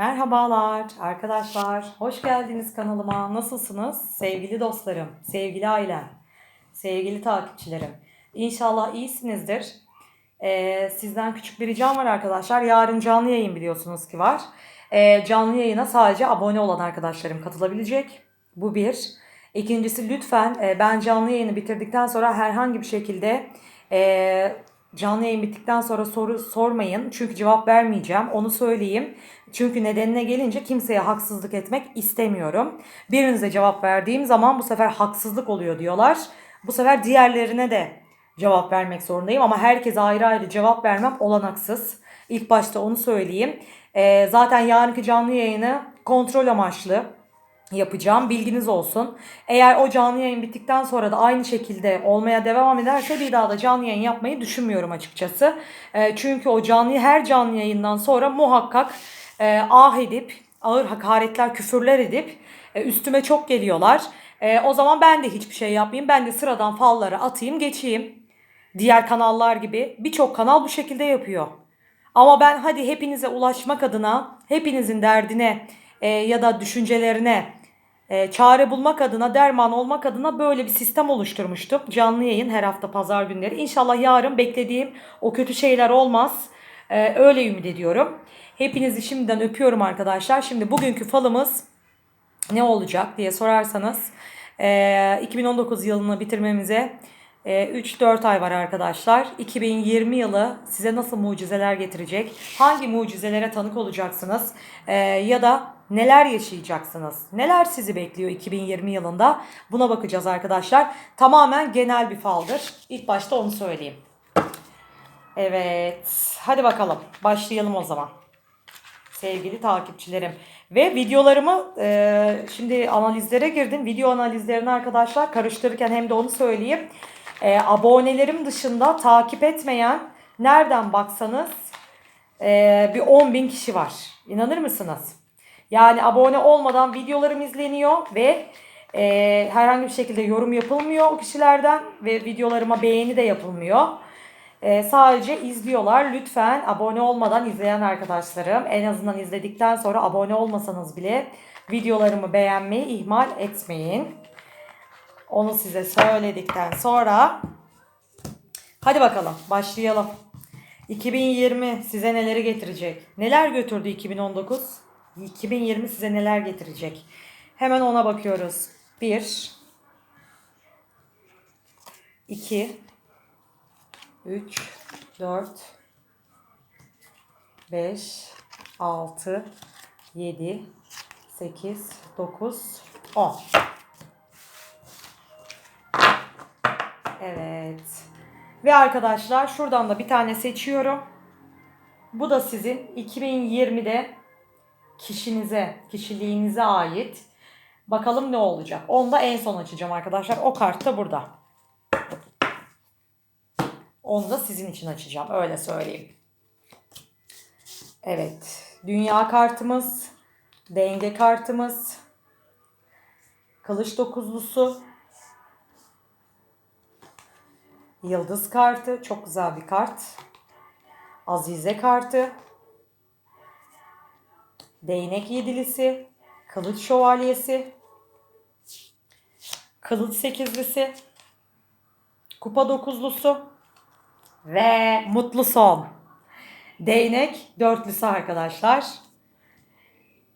Merhabalar arkadaşlar. Hoş geldiniz kanalıma. Nasılsınız? Sevgili dostlarım, sevgili ailem, sevgili takipçilerim. İnşallah iyisinizdir. Ee, sizden küçük bir ricam var arkadaşlar. Yarın canlı yayın biliyorsunuz ki var. Ee, canlı yayına sadece abone olan arkadaşlarım katılabilecek. Bu bir. İkincisi lütfen e, ben canlı yayını bitirdikten sonra herhangi bir şekilde e, canlı yayın bittikten sonra soru sormayın. Çünkü cevap vermeyeceğim. Onu söyleyeyim. Çünkü nedenine gelince kimseye haksızlık etmek istemiyorum. Birinize cevap verdiğim zaman bu sefer haksızlık oluyor diyorlar. Bu sefer diğerlerine de cevap vermek zorundayım ama herkese ayrı ayrı cevap vermem olanaksız. İlk başta onu söyleyeyim. Ee, zaten yarınki canlı yayını kontrol amaçlı yapacağım. Bilginiz olsun. Eğer o canlı yayın bittikten sonra da aynı şekilde olmaya devam ederse bir daha da canlı yayın yapmayı düşünmüyorum açıkçası. Ee, çünkü o canlı her canlı yayından sonra muhakkak e, ah edip ağır hakaretler, küfürler edip e, üstüme çok geliyorlar. E, o zaman ben de hiçbir şey yapmayayım. Ben de sıradan falları atayım, geçeyim. Diğer kanallar gibi birçok kanal bu şekilde yapıyor. Ama ben hadi hepinize ulaşmak adına, hepinizin derdine e, ya da düşüncelerine e, çare bulmak adına, derman olmak adına böyle bir sistem oluşturmuştum. Canlı yayın her hafta pazar günleri. İnşallah yarın beklediğim o kötü şeyler olmaz. E, öyle ümit ediyorum. Hepinizi şimdiden öpüyorum arkadaşlar. Şimdi bugünkü falımız ne olacak diye sorarsanız e, 2019 yılını bitirmemize e, 3-4 ay var arkadaşlar. 2020 yılı size nasıl mucizeler getirecek? Hangi mucizelere tanık olacaksınız? E, ya da neler yaşayacaksınız? Neler sizi bekliyor 2020 yılında? Buna bakacağız arkadaşlar. Tamamen genel bir faldır. İlk başta onu söyleyeyim. Evet. Hadi bakalım. Başlayalım o zaman sevgili takipçilerim. Ve videolarımı e, şimdi analizlere girdim. Video analizlerini arkadaşlar karıştırırken hem de onu söyleyeyim. E, abonelerim dışında takip etmeyen nereden baksanız e, bir 10 bin kişi var. İnanır mısınız? Yani abone olmadan videolarım izleniyor ve e, herhangi bir şekilde yorum yapılmıyor o kişilerden ve videolarıma beğeni de yapılmıyor. Ee, sadece izliyorlar. Lütfen abone olmadan izleyen arkadaşlarım en azından izledikten sonra abone olmasanız bile videolarımı beğenmeyi ihmal etmeyin. Onu size söyledikten sonra hadi bakalım başlayalım. 2020 size neleri getirecek? Neler götürdü 2019? 2020 size neler getirecek? Hemen ona bakıyoruz. 1 2 3, 4, 5, 6, 7, 8, 9, 10. Evet. Ve arkadaşlar şuradan da bir tane seçiyorum. Bu da sizin 2020'de kişinize, kişiliğinize ait. Bakalım ne olacak. Onu da en son açacağım arkadaşlar. O kart da burada. Onu da sizin için açacağım. Öyle söyleyeyim. Evet. Dünya kartımız. Denge kartımız. Kılıç dokuzlusu. Yıldız kartı. Çok güzel bir kart. Azize kartı. Değnek yedilisi. Kılıç şövalyesi. Kılıç sekizlisi. Kupa dokuzlusu. Ve mutlu son. Değnek dörtlüsü arkadaşlar.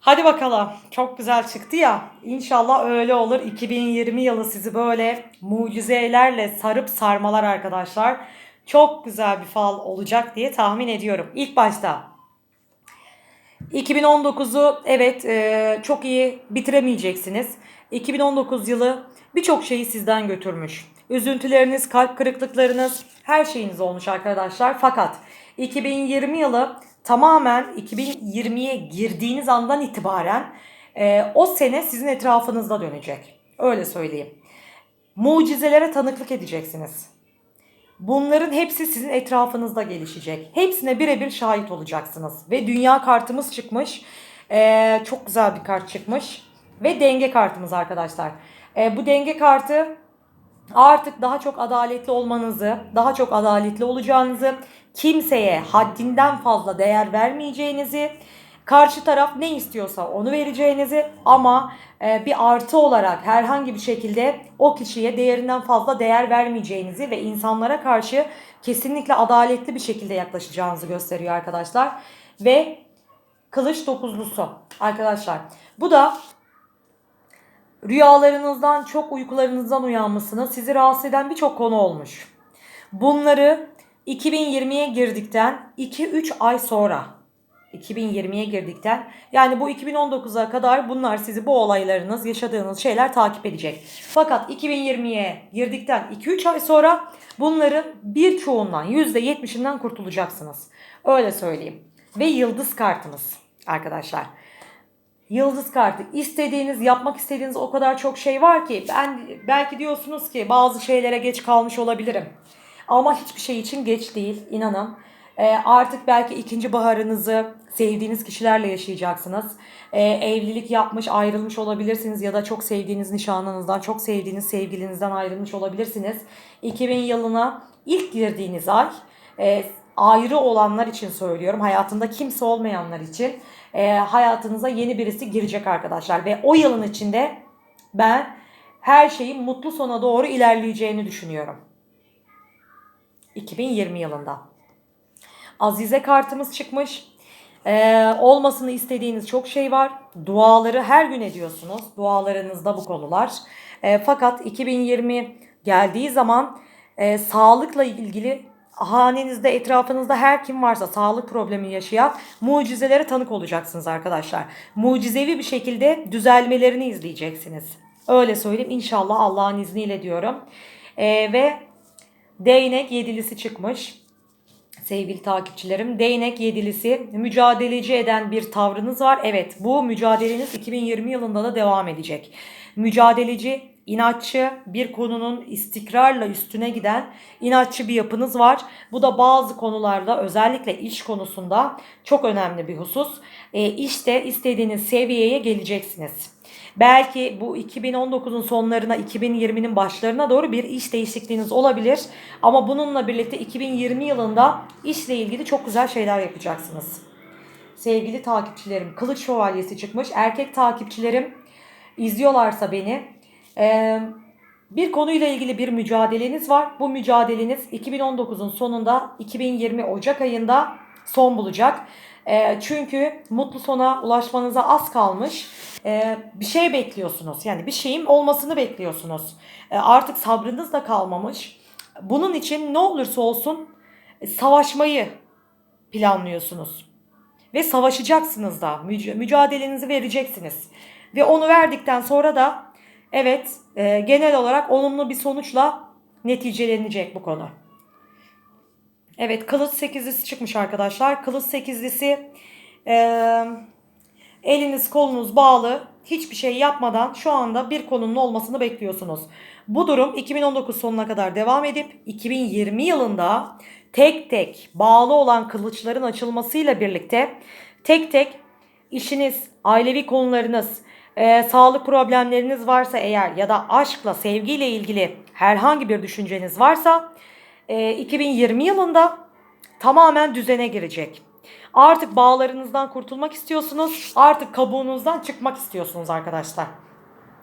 Hadi bakalım. Çok güzel çıktı ya. İnşallah öyle olur. 2020 yılı sizi böyle mucizelerle sarıp sarmalar arkadaşlar. Çok güzel bir fal olacak diye tahmin ediyorum. İlk başta 2019'u evet e, çok iyi bitiremeyeceksiniz. 2019 yılı birçok şeyi sizden götürmüş. Üzüntüleriniz, kalp kırıklıklarınız, her şeyiniz olmuş arkadaşlar. Fakat 2020 yılı tamamen 2020'ye girdiğiniz andan itibaren e, o sene sizin etrafınızda dönecek. Öyle söyleyeyim. Mucizelere tanıklık edeceksiniz. Bunların hepsi sizin etrafınızda gelişecek. Hepsine birebir şahit olacaksınız. Ve dünya kartımız çıkmış. Ee, çok güzel bir kart çıkmış. Ve denge kartımız arkadaşlar. Ee, bu denge kartı artık daha çok adaletli olmanızı, daha çok adaletli olacağınızı, kimseye haddinden fazla değer vermeyeceğinizi, Karşı taraf ne istiyorsa onu vereceğinizi ama e, bir artı olarak herhangi bir şekilde o kişiye değerinden fazla değer vermeyeceğinizi ve insanlara karşı kesinlikle adaletli bir şekilde yaklaşacağınızı gösteriyor arkadaşlar. Ve kılıç dokuzlusu arkadaşlar. Bu da rüyalarınızdan çok uykularınızdan uyanmasını sizi rahatsız eden birçok konu olmuş. Bunları 2020'ye girdikten 2-3 ay sonra 2020'ye girdikten yani bu 2019'a kadar bunlar sizi bu olaylarınız yaşadığınız şeyler takip edecek. Fakat 2020'ye girdikten 2-3 ay sonra bunların birçoğundan %70'inden kurtulacaksınız. Öyle söyleyeyim. Ve yıldız kartımız arkadaşlar. Yıldız kartı. istediğiniz, yapmak istediğiniz o kadar çok şey var ki ben belki diyorsunuz ki bazı şeylere geç kalmış olabilirim. Ama hiçbir şey için geç değil inanın. E, artık belki ikinci baharınızı sevdiğiniz kişilerle yaşayacaksınız. E, evlilik yapmış, ayrılmış olabilirsiniz ya da çok sevdiğiniz nişanlınızdan, çok sevdiğiniz sevgilinizden ayrılmış olabilirsiniz. 2000 yılına ilk girdiğiniz ay e, ayrı olanlar için söylüyorum. Hayatında kimse olmayanlar için e, hayatınıza yeni birisi girecek arkadaşlar. Ve o yılın içinde ben her şeyin mutlu sona doğru ilerleyeceğini düşünüyorum. 2020 yılında. Azize kartımız çıkmış. Ee, olmasını istediğiniz çok şey var. Duaları her gün ediyorsunuz. Dualarınızda bu konular. Ee, fakat 2020 geldiği zaman e, sağlıkla ilgili hanenizde, etrafınızda her kim varsa sağlık problemi yaşayan mucizelere tanık olacaksınız arkadaşlar. Mucizevi bir şekilde düzelmelerini izleyeceksiniz. Öyle söyleyeyim inşallah Allah'ın izniyle diyorum. Ee, ve değnek yedilisi çıkmış sevgili takipçilerim. Değnek yedilisi mücadeleci eden bir tavrınız var. Evet bu mücadeleniz 2020 yılında da devam edecek. Mücadeleci, inatçı, bir konunun istikrarla üstüne giden inatçı bir yapınız var. Bu da bazı konularda özellikle iş konusunda çok önemli bir husus. E, işte istediğiniz seviyeye geleceksiniz. Belki bu 2019'un sonlarına 2020'nin başlarına doğru bir iş değişikliğiniz olabilir. Ama bununla birlikte 2020 yılında işle ilgili çok güzel şeyler yapacaksınız. Sevgili takipçilerim Kılıç Şövalyesi çıkmış. Erkek takipçilerim izliyorlarsa beni bir konuyla ilgili bir mücadeleniz var. Bu mücadeleniz 2019'un sonunda 2020 Ocak ayında son bulacak. çünkü mutlu sona ulaşmanıza az kalmış bir şey bekliyorsunuz. Yani bir şeyin olmasını bekliyorsunuz. Artık sabrınız da kalmamış. Bunun için ne olursa olsun e, savaşmayı planlıyorsunuz. Ve savaşacaksınız da. Müc- mücadelenizi vereceksiniz. Ve onu verdikten sonra da evet e, genel olarak olumlu bir sonuçla neticelenecek bu konu. Evet kılıç sekizlisi çıkmış arkadaşlar. Kılıç sekizlisi eee Eliniz kolunuz bağlı hiçbir şey yapmadan şu anda bir konunun olmasını bekliyorsunuz. Bu durum 2019 sonuna kadar devam edip 2020 yılında tek tek bağlı olan kılıçların açılmasıyla birlikte tek tek işiniz, ailevi konularınız, e, sağlık problemleriniz varsa eğer ya da aşkla, sevgiyle ilgili herhangi bir düşünceniz varsa e, 2020 yılında tamamen düzene girecek. Artık bağlarınızdan kurtulmak istiyorsunuz. Artık kabuğunuzdan çıkmak istiyorsunuz arkadaşlar.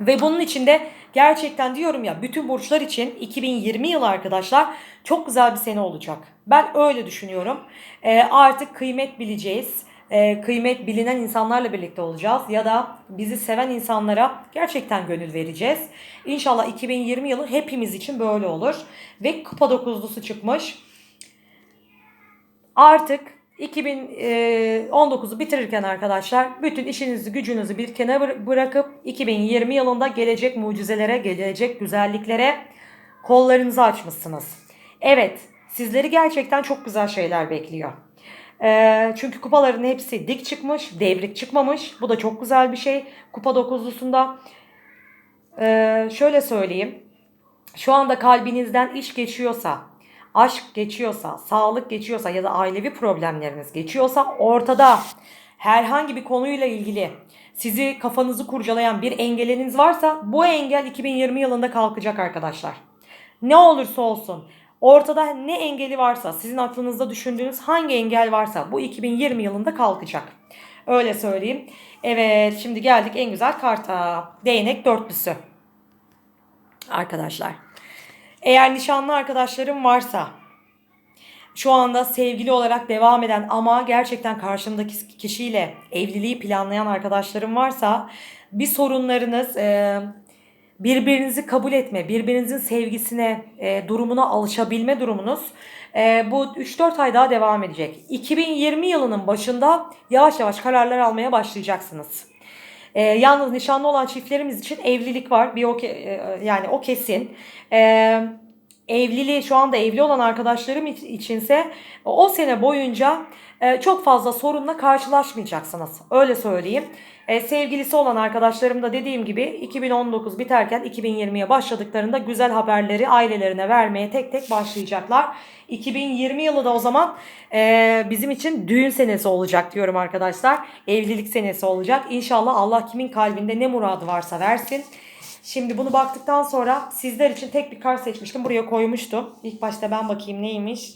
Ve bunun için de gerçekten diyorum ya bütün burçlar için 2020 yılı arkadaşlar çok güzel bir sene olacak. Ben öyle düşünüyorum. E, artık kıymet bileceğiz. E, kıymet bilinen insanlarla birlikte olacağız. Ya da bizi seven insanlara gerçekten gönül vereceğiz. İnşallah 2020 yılı hepimiz için böyle olur. Ve kupa dokuzlusu çıkmış. Artık 2019'u bitirirken arkadaşlar bütün işinizi gücünüzü bir kenara bırakıp 2020 yılında gelecek mucizelere, gelecek güzelliklere kollarınızı açmışsınız. Evet sizleri gerçekten çok güzel şeyler bekliyor. Çünkü kupaların hepsi dik çıkmış, devrik çıkmamış. Bu da çok güzel bir şey. Kupa dokuzlusunda şöyle söyleyeyim. Şu anda kalbinizden iş geçiyorsa, aşk geçiyorsa, sağlık geçiyorsa ya da ailevi problemleriniz geçiyorsa ortada herhangi bir konuyla ilgili sizi kafanızı kurcalayan bir engeliniz varsa bu engel 2020 yılında kalkacak arkadaşlar. Ne olursa olsun ortada ne engeli varsa sizin aklınızda düşündüğünüz hangi engel varsa bu 2020 yılında kalkacak. Öyle söyleyeyim. Evet şimdi geldik en güzel karta. Değnek dörtlüsü. Arkadaşlar. Eğer nişanlı arkadaşlarım varsa şu anda sevgili olarak devam eden ama gerçekten karşımdaki kişiyle evliliği planlayan arkadaşlarım varsa bir sorunlarınız birbirinizi kabul etme, birbirinizin sevgisine, e, durumuna alışabilme durumunuz e, bu 3-4 ay daha devam edecek. 2020 yılının başında yavaş yavaş kararlar almaya başlayacaksınız. E, yalnız nişanlı olan çiftlerimiz için evlilik var. Bir o e, yani o kesin. E, evliliği şu anda evli olan arkadaşlarım iç- içinse o sene boyunca e, çok fazla sorunla karşılaşmayacaksınız. Öyle söyleyeyim. E, sevgilisi olan arkadaşlarım da dediğim gibi 2019 biterken 2020'ye başladıklarında güzel haberleri ailelerine vermeye tek tek başlayacaklar. 2020 yılı da o zaman e, bizim için düğün senesi olacak diyorum arkadaşlar. Evlilik senesi olacak. İnşallah Allah kimin kalbinde ne muradı varsa versin. Şimdi bunu baktıktan sonra sizler için tek bir kart seçmiştim. Buraya koymuştum. İlk başta ben bakayım neymiş.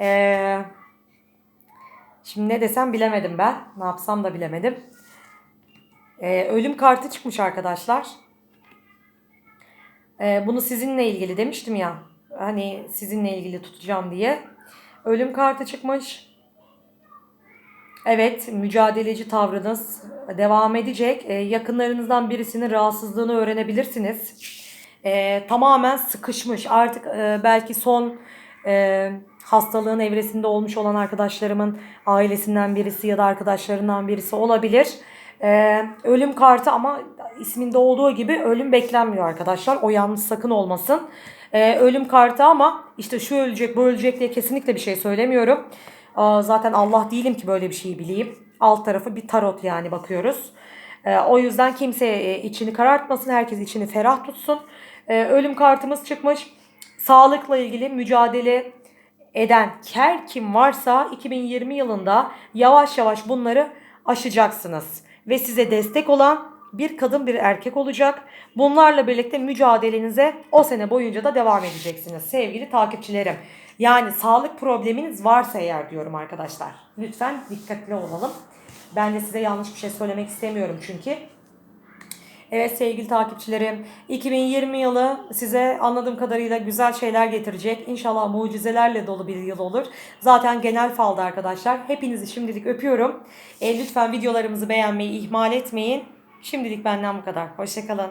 Eee... Şimdi ne desem bilemedim ben. Ne yapsam da bilemedim. Ee, ölüm kartı çıkmış arkadaşlar. Ee, bunu sizinle ilgili demiştim ya. Hani sizinle ilgili tutacağım diye. Ölüm kartı çıkmış. Evet, mücadeleci tavrınız devam edecek. Ee, yakınlarınızdan birisinin rahatsızlığını öğrenebilirsiniz. Ee, tamamen sıkışmış. Artık e, belki son e, hastalığın evresinde olmuş olan arkadaşlarımın ailesinden birisi ya da arkadaşlarından birisi olabilir. Ee, ölüm kartı ama isminde olduğu gibi ölüm beklenmiyor arkadaşlar. O yanlış sakın olmasın. Ee, ölüm kartı ama işte şu ölecek bu ölecek diye kesinlikle bir şey söylemiyorum. Aa, zaten Allah değilim ki böyle bir şeyi bileyim. Alt tarafı bir tarot yani bakıyoruz. Ee, o yüzden kimse e, içini karartmasın. Herkes içini ferah tutsun. Ee, ölüm kartımız çıkmış. Sağlıkla ilgili mücadele eden her kim varsa 2020 yılında yavaş yavaş bunları aşacaksınız. Ve size destek olan bir kadın bir erkek olacak. Bunlarla birlikte mücadelenize o sene boyunca da devam edeceksiniz sevgili takipçilerim. Yani sağlık probleminiz varsa eğer diyorum arkadaşlar. Lütfen dikkatli olalım. Ben de size yanlış bir şey söylemek istemiyorum çünkü. Evet sevgili takipçilerim 2020 yılı size anladığım kadarıyla güzel şeyler getirecek. İnşallah mucizelerle dolu bir yıl olur. Zaten genel falda arkadaşlar. Hepinizi şimdilik öpüyorum. E, lütfen videolarımızı beğenmeyi ihmal etmeyin. Şimdilik benden bu kadar. Hoşçakalın.